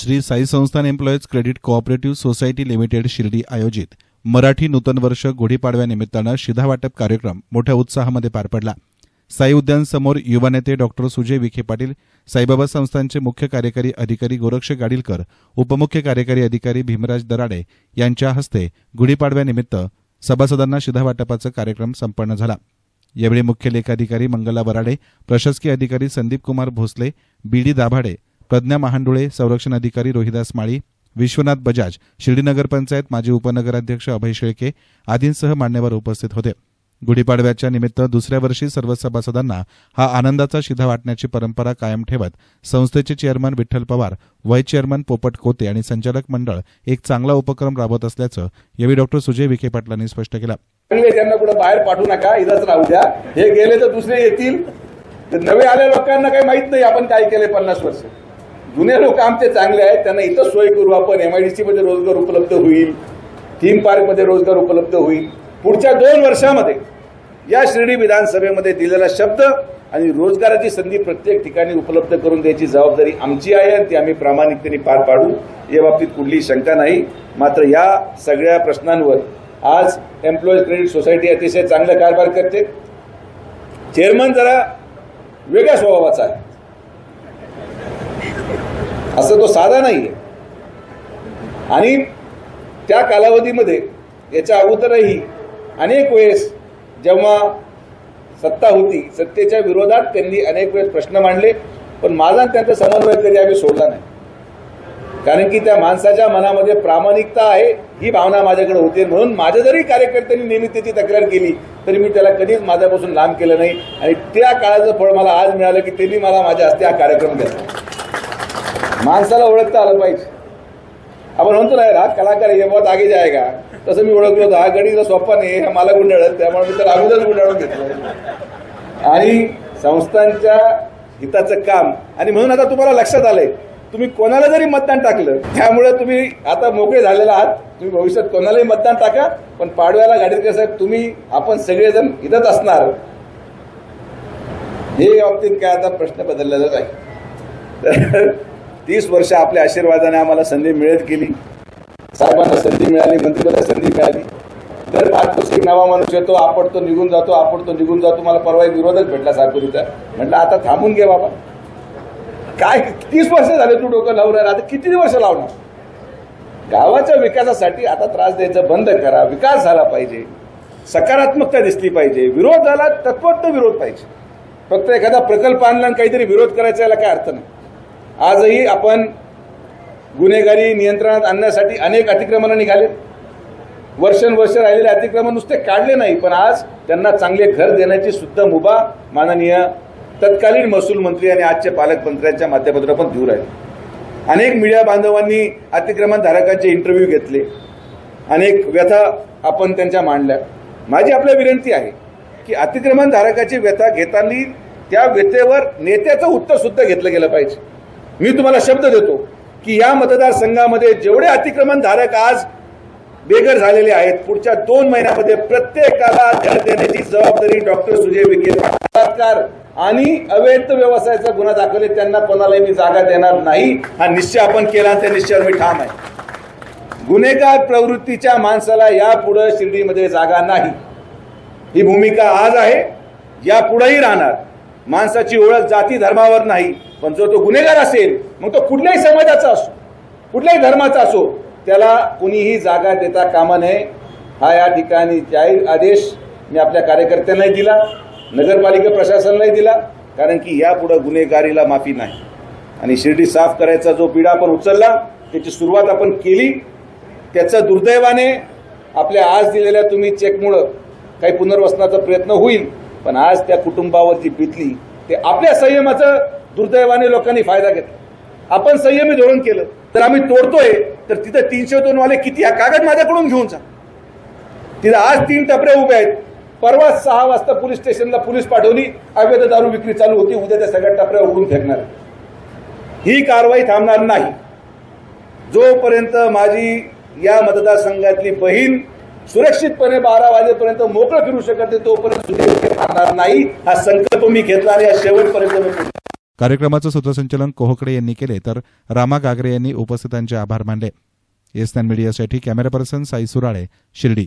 Shri Sai Sansthan employees credit cooperative society limited Shirdi आयोजित मराठी नूतन वर्ष गुढीपाडव्यानिमित्तानं शिधा वाटप कार्यक्रम मोठ्या उत्साहामध्ये पार पडला. साई उद्यानसमोर युवा नेते डॉक्टर सुजय विखे पाटील साईबाबा संस्थांचे मुख्य कार्यकारी अधिकारी गोरक्ष गाडीलकर उपमुख्य कार्यकारी अधिकारी भीमराज दराडे यांच्या हस्ते गुढीपाडव्यानिमित्त सभासदांना शिधावाटपाचा कार्यक्रम संपन्न झाला. यावेळी मुख्य लेखाधिकारी मंगला वराडे प्रशासकीय अधिकारी संदीप कुमार भोसले बीडी दाभाडे प्रज्ञा महांडुळे संरक्षण अधिकारी रोहिदास माळी विश्वनाथ बजाज शिर्डी पंचायत माजी उपनगराध्यक्ष अभय शेळके आदींसह मान्यवर उपस्थित होते. गुढीपाडव्याच्या निमित्त दुसऱ्या वर्षी सर्व सभासदांना हा आनंदाचा शिधा वाटण्याची परंपरा कायम ठेवत संस्थेचे chairman Vitthal Pawar vice chairman Popat Kote आणि संचालक मंडळ एक चांगला उपक्रम राबवत असल्याचं यावेळी डॉक्टर सुजय विखे पाटलांनी स्पष्ट केलं. त्यांना कुठे बाहेर पाठवू नका इथंच राहू द्या. हे गेले तर दुसरे येतील. नवे आल्या लोकांना काही माहीत नाही आपण काय केले पन्नास वर्ष. जुने लोक आमचे चांगले आहेत त्यांना इथं सोय करू आपण. एम आय डी मध्ये रोजगार उपलब्ध होईल थीम पार्कमध्ये रोजगार उपलब्ध होईल. पुढच्या दोन वर्षामध्ये या शिर्डी विधानसभेमध्ये दिलेला शब्द आणि रोजगाराची संधी प्रत्येक ठिकाणी उपलब्ध करून द्यायची जबाबदारी आमची आहे आणि ती आम्ही प्रामाणिकतेने पार पाडू. या बाबतीत कुठलीही शंका नाही. मात्र या सगळ्या प्रश्नांवर आज एम्प्लॉईज क्रेडिट सोसायटी अतिशय चांगला कारभार करते. चेअरमन जरा वेगळ्या स्वभावाचा आहे. असं तो साधा नाही आहे आणि त्या कालावधीमध्ये याच्या अगोदरही अनेक वेळेस जेव्हा सत्ता होती सत्तेच्या विरोधात त्यांनी अनेक वेळेस प्रश्न मांडले पण माझा त्यांचा समन्वय कधी आम्ही सोडला नाही. कारण की त्या माणसाच्या मनामध्ये प्रामाणिकता आहे ही भावना माझ्याकडे होते. म्हणून माझ्या जरी कार्यकर्त्यांनी नेहमी त्याची तक्रार केली तरी मी त्याला कधीच माझ्यापासून लांब केलं नाही. आणि त्या काळाचं फळ मला आज मिळालं की त्यांनी मला माझ्या हस्ते हा कार्यक्रम दिला. माणसाला ओळखता आलं पाहिजे. आपण म्हणतो नाही राग कलाकार हे बहुत आगे जायगा. तसं मी ओळखलो होतो. हा गणित सोपा नाही हा मला गुंडाळत त्यामुळे मी तर अगोदरच गुंडाळून घेतलं. आणि संस्थांच्या हिताचं काम आणि म्हणून आता तुम्हाला लक्षात आलंय तुम्ही कोणाला जरी मतदान टाकलं त्यामुळे तुम्ही आता मोकळे झालेला आहात. तुम्ही भविष्यात कोणालाही मतदान टाका पण पाडव्याला गाडीत साहेब तुम्ही आपण सगळेजण इथंच असणार. हे बाबतीत काय आता प्रश्न बदललेलाच आहे तीस वर्ष आपल्या आशीर्वादाने आम्हाला संधी मिळत गेली साहेबांना संधी मिळाली मंत्रिपदाला संधी मिळाली. दर पाच एक नवा माणूस येतो आपण तो निघून जातो आपण तो निघून जातो. मला परवा एक विरोधक भेटला सारखोलीचा म्हटलं आता थांबून घे बाबा. काय? तीस वर्ष झाले तू डोकं लावणार आता किती वर्ष लावणार? गावाच्या विकासासाठी आता त्रास द्यायचं बंद करा. विकास झाला पाहिजे. सकारात्मकता दिसली पाहिजे. विरोध झाला तत्वत विरोध पाहिजे. फक्त एखादा प्रकल्प आणला आणि काहीतरी विरोध करायचा याला काय अर्थ नाही. आजही आपण गुन्हेगारी नियंत्रणात आणण्यासाठी अनेक अतिक्रमणं निघाले वर्षानुवर्ष राहिलेले अतिक्रमण नुसते काढले नाही पण आज त्यांना चांगले घर देण्याची सुद्धा मुभा माननीय तत्कालीन महसूल मंत्री आणि आजच्या पालकमंत्र्यांच्या माध्यमातून आपण दूर आहे अनेक मीडिया बांधवांनी अतिक्रमण धारकांचे इंटरव्ह्यू घेतले. अनेक व्यथा आपण त्यांच्या मांडल्या. माझी आपल्या विनंती आहे की अतिक्रमण धारकाची व्यथा घेताना त्या व्यथेवर नेत्याचं उत्तर सुद्धा घेतलं गेलं पाहिजे. मी तुम्हाला शब्द देतो की या मतदारसंघामध्ये जेवढे अतिक्रमण धारक आज बेघर झालेले आहेत पुढच्या दोन महिन्यामध्ये प्रत्येकाला घर देण्याची जबाबदारी डॉक्टर सुजय विखे बलात्कार आणि अवैध व्यवसायाचा गुन्हा दाखल त्यांना कोणालाही मी जागा देणार नाही. हा निश्चय आपण केला त्या निश्चयावर मी ठाम आहे. गुन्हेगार प्रवृत्तीच्या माणसाला यापुढे शिर्डीमध्ये जागा नाही. ही भूमिका आज आहे यापुढेही राहणार. माणसाची ओळख जाती धर्मावर नाही पण जो तो गुन्हेगार असेल मग तो कुठल्याही समाजाचा असो कुठल्याही धर्माचा असो त्याला कुणीही जागा देता कामा नये. हा या ठिकाणी जाहीर आदेश मी आपल्या कार्यकर्त्यांनाही दिला नगरपालिका प्रशासनालाही दिला कारण की यापुढं गुन्हेगारीला माफी नाही. आणि शिर्डी साफ करायचा जो पिढा आपण उचलला त्याची सुरुवात आपण केली. त्याचं दुर्दैवाने आपल्या आज दिलेल्या तुम्ही चेकमुळं काही पुनर्वसनाचा प्रयत्न होईल. पण आज त्या कुटुंबावरती बितली ते आपल्या संयमाचं दुर्दैवाने लोकांनी फायदा घेतला. आपण संयमी धोरण केलं तर आम्ही तोडतोय तर तिथं तीनशे दोन वाले किती? हा कागद माझ्याकडून घेऊन जा. तिथं आज तीन टपरे उभे आहेत. परवा सहा वाजता पोलीस स्टेशनला पोलीस पाठवली अवैध दारू विक्री चालू होती उद्या त्या सगळ्या टपऱ्या उघडून फेकणार ही कारवाई थांबणार नाही. जोपर्यंत माझी या मतदारसंघातली बहीण सुरक्षितपणे बारा वाजेपर्यंत मोकळं फिरू शकत नाही तोपर्यंत सूर्य राहणार नाही. हा संकल्प मी घेतला आणि शेवटपर्यंत कार्यक्रमाचं सूत्रसंचालन कोहकडे यांनी केले तर रामा गागरे यांनी उपस्थितांचे आभार मानले. एस नाईन मीडियासाठी कॅमेरा पर्सन साई सुराळे शिर्डी.